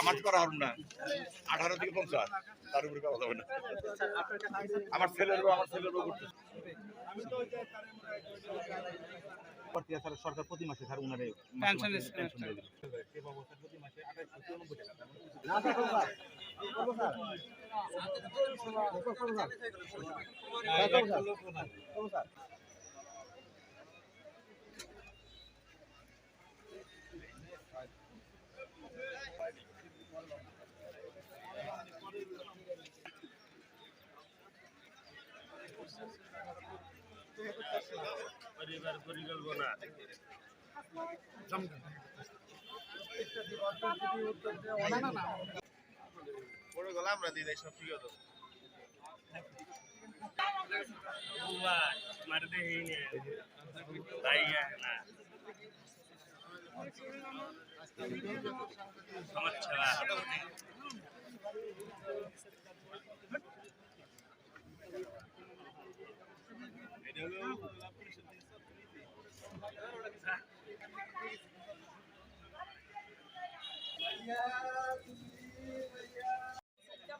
আমার তো করা হবে না। আঠারো থেকে পঞ্চাশ তার উপরে করা যাবে না। আমার ছেলের বউ, আমার ছেলের সরকার প্রতি মাসে স্যার উনারে প্রতি মাসে 28 থেকে 90 টাকা। পরিবার পরিকল্পনা বড় গলা আমরা দিয়ে দেয় সব ঠিক হতো मरते ही नहीं भाई है ना समझ चला Yeah, yeah.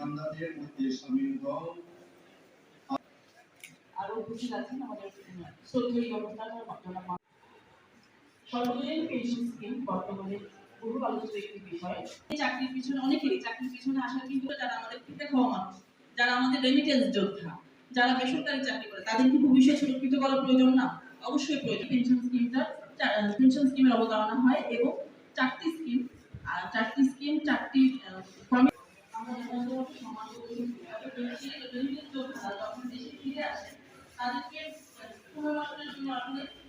বান্দাদের মধ্যে শামিল হও। আরও উপস্থিত আছেন আমাদের শ্রদ্ধেয় ব্যবস্থার সর্বজনীন পেনশন স্কিম বর্তমানে বহু আলোচিত একটি বিষয়। চাকরির পিছনে অনেকেরই, চাকরির পিছনে আসার কিন্তু যারা আমাদের খেটে খাওয়া যারা আমাদের রেমিটেন্স যোদ্ধা, যারা বেসরকারি চাকরি করে, তাদের কি ভবিষ্যৎ সুরক্ষিত করা প্রয়োজন না। অবশ্যই প্রয়োজন। পেনশন স্কিমটা পেনশন স্কিমের অবতারণা হয় এবং চারটি স্কিম চারটি স্কিম চারটি তাদেরকে পুনরায়